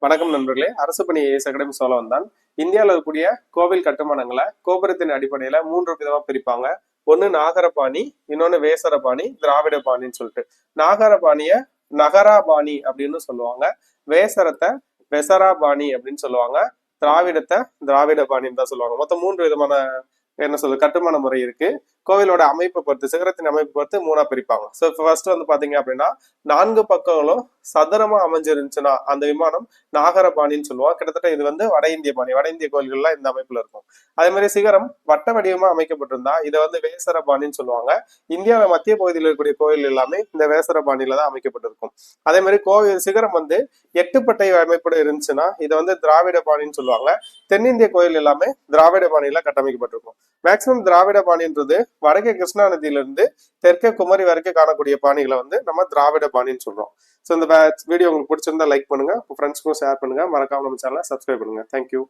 வணக்கம் நண்பர்களே. அரசு பணி ஏஎஸ் அகாடமி சொல்ல வந்தான் இந்தியாவில் இருக்கக்கூடிய கோவில் கட்டுமானங்களை கோபுரத்தின் அடிப்படையில மூன்று விதமா பிரிப்பாங்க. ஒன்னு நாகரபாணி இன்னொன்னு வேசரபாணி திராவிட பாணின்னு சொல்லிட்டு. நாகரபாணிய நகராபாணி அப்படின்னு சொல்லுவாங்க. வேசரத்தை வெசராபாணி அப்படின்னு சொல்லுவாங்க. திராவிடத்தை திராவிட பாணின்னு தான் சொல்லுவாங்க. மொத்தம் மூன்று விதமான என்ன சொல்றது கட்டுமான முறை இருக்கு. கோவிலோட அமைப்பை பொறுத்து சிகரத்தின் அமைப்பை பொறுத்து மூணா பிரிப்பாங்க. ஸோ ஃபர்ஸ்ட் வந்து பாத்தீங்க அப்படின்னா நான்கு பக்கங்களும் சதுரமா அமைஞ்சிருந்துச்சுன்னா அந்த விமானம் நாகரபாணின்னு சொல்லுவோம். கிட்டத்தட்ட இது வந்து வட இந்திய பாணி வட இந்திய கோயில்கள்லாம் இந்த அமைப்புல இருக்கும். அதே மாதிரி சிகரம் வட்ட வடிவமா அமைக்கப்பட்டிருந்தா இதை வந்து வேசர பாணின்னு சொல்லுவாங்க. இந்தியாவில மத்திய பகுதியில் இருக்கக்கூடிய கோயில் எல்லாமே இந்த வேசர பாணியில தான் அமைக்கப்பட்டிருக்கும். அதே மாதிரி கோவில் சிகரம் வந்து எட்டுப்பட்டை அமைப்போட இருந்துச்சுன்னா இதை வந்து திராவிட பாணின்னு சொல்லுவாங்க. தென்னிந்திய கோயில் எல்லாமே திராவிட பாணியில கட்டமைக்கப்பட்டிருக்கும். மேக்சிமம் திராவிட பாணின்றது வடக்கு கிருஷ்ணா நதியிலிருந்து தெற்கே குமரி வரைக்கும் காணக்கூடிய பாணிகளை வந்து நம்ம திராவிட பாணின்னு சொல்றோம். ஸோ இந்த வீடியோ உங்களுக்கு பிடிச்சிருந்தா லைக் பண்ணுங்க உங்க ஃப்ரெண்ட்ஸ்க்கும் ஷேர் பண்ணுங்க. மறக்காம நம்ம சேனலை சப்ஸ்கிரைப் பண்ணுங்க. தேங்க்யூ